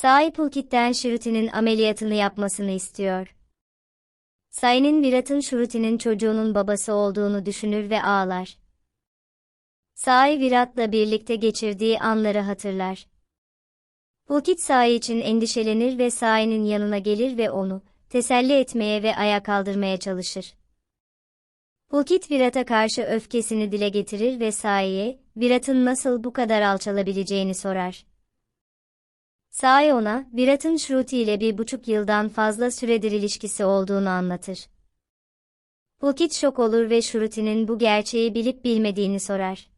Sai Pulkit'ten Shruti'nin ameliyatını yapmasını istiyor. Sai'nin Virat'ın Shruti'nin çocuğunun babası olduğunu düşünür ve ağlar. Sai Virat'la birlikte geçirdiği anları hatırlar. Pulkit Sai için endişelenir ve Sai'nin yanına gelir ve onu teselli etmeye ve ayağa kaldırmaya çalışır. Pulkit Virat'a karşı öfkesini dile getirir ve Sai'ye, Virat'ın nasıl bu kadar alçalabileceğini sorar. Sai ona, Virat'ın Shruti ile bir buçuk yıldan fazla süredir ilişkisi olduğunu anlatır. Pulkit şok olur ve Shruti'nin bu gerçeği bilip bilmediğini sorar.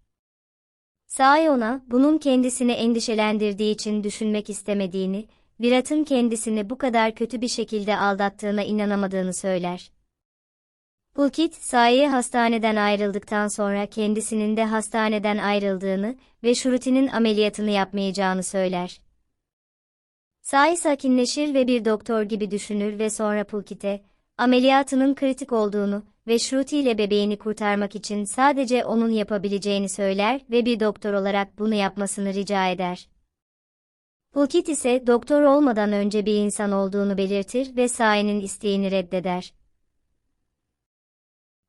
Sai ona, bunun kendisini endişelendirdiği için düşünmek istemediğini, Virat'ın kendisini bu kadar kötü bir şekilde aldattığına inanamadığını söyler. Pulkit, Sai'ye hastaneden ayrıldıktan sonra kendisinin de hastaneden ayrıldığını ve Shruti'nin ameliyatını yapmayacağını söyler. Sai sakinleşir ve bir doktor gibi düşünür ve sonra Pulkit'e, ameliyatının kritik olduğunu ve Shruti ile bebeğini kurtarmak için sadece onun yapabileceğini söyler ve bir doktor olarak bunu yapmasını rica eder. Pulkit ise doktor olmadan önce bir insan olduğunu belirtir ve Sai'nin isteğini reddeder.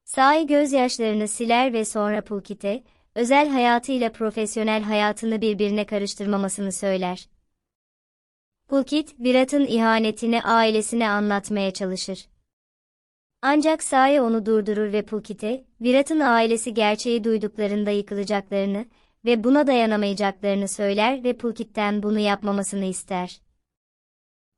Sai gözyaşlarını siler ve sonra Pulkit'e, özel hayatıyla profesyonel hayatını birbirine karıştırmamasını söyler. Pulkit, Virat'ın ihanetini ailesine anlatmaya çalışır. Ancak Sai onu durdurur ve Pulkit'e, Virat'ın ailesi gerçeği duyduklarında yıkılacaklarını ve buna dayanamayacaklarını söyler ve Pulkit'ten bunu yapmamasını ister.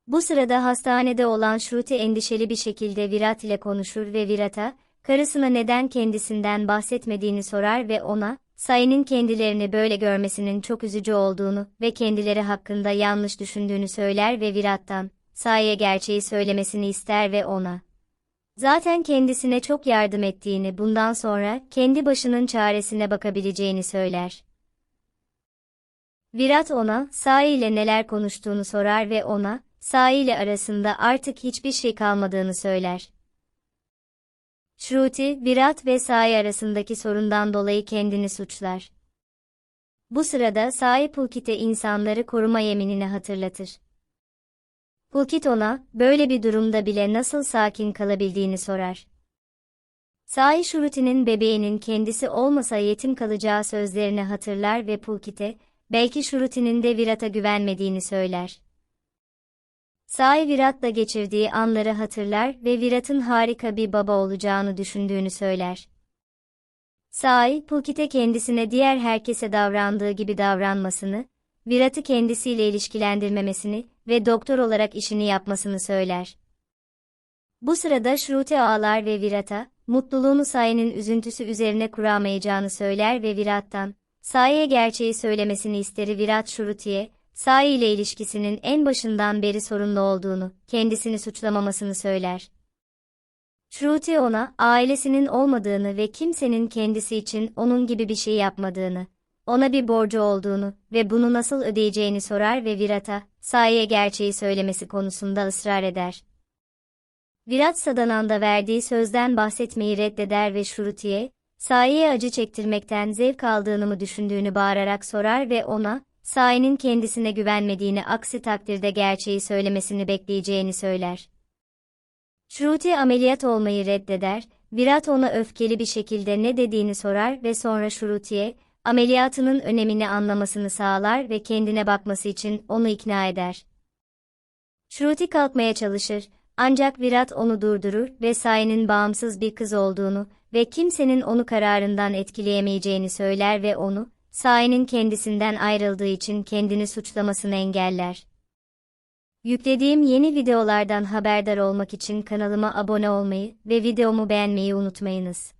Bu sırada hastanede olan Shruti endişeli bir şekilde Virat ile konuşur ve Virat'a, karısına neden kendisinden bahsetmediğini sorar ve ona, Say'nin kendilerini böyle görmesinin çok üzücü olduğunu ve kendileri hakkında yanlış düşündüğünü söyler ve Virat'tan, Say'e gerçeği söylemesini ister ve ona, zaten kendisine çok yardım ettiğini bundan sonra kendi başının çaresine bakabileceğini söyler. Virat ona, Sai ile neler konuştuğunu sorar ve ona, Sai ile arasında artık hiçbir şey kalmadığını söyler. Shruti, Virat ve Sai arasındaki sorundan dolayı kendini suçlar. Bu sırada Sai Pulkit'e insanları koruma yeminini hatırlatır. Pulkit ona, böyle bir durumda bile nasıl sakin kalabildiğini sorar. Sai Shruti'nin bebeğinin kendisi olmasa yetim kalacağı sözlerini hatırlar ve Pulkit'e, belki Shruti'nin de Virat'a güvenmediğini söyler. Sai Virat'la geçirdiği anları hatırlar ve Virat'ın harika bir baba olacağını düşündüğünü söyler. Sai, Pulkit'e kendisine diğer herkese davrandığı gibi davranmasını, Virat'ı kendisiyle ilişkilendirmemesini ve doktor olarak işini yapmasını söyler. Bu sırada Shruti ağlar ve Virat'a, mutluluğunu Sai'nin üzüntüsü üzerine kuramayacağını söyler ve Virat'tan, Sai'ye gerçeği söylemesini isteri Virat Shruti'ye, Sai ile ilişkisinin en başından beri sorunlu olduğunu, kendisini suçlamamasını söyler. Shruti ona, ailesinin olmadığını ve kimsenin kendisi için onun gibi bir şey yapmadığını, ona bir borcu olduğunu ve bunu nasıl ödeyeceğini sorar ve Virat'a, Sai'ye gerçeği söylemesi konusunda ısrar eder. Virat Sadananda verdiği sözden bahsetmeyi reddeder ve Shruti'ye, Sai'ye acı çektirmekten zevk aldığını mı düşündüğünü bağırarak sorar ve ona, Sai'nin kendisine güvenmediğini aksi takdirde gerçeği söylemesini bekleyeceğini söyler. Shruti ameliyat olmayı reddeder, Virat ona öfkeli bir şekilde ne dediğini sorar ve sonra Shruti'ye, ameliyatının önemini anlamasını sağlar ve kendine bakması için onu ikna eder. Shruti kalkmaya çalışır, ancak Virat onu durdurur ve Sai'nin bağımsız bir kız olduğunu ve kimsenin onu kararından etkileyemeyeceğini söyler ve onu, Sai'nin kendisinden ayrıldığı için kendini suçlamasını engeller. Yüklediğim yeni videolardan haberdar olmak için kanalıma abone olmayı ve videomu beğenmeyi unutmayınız.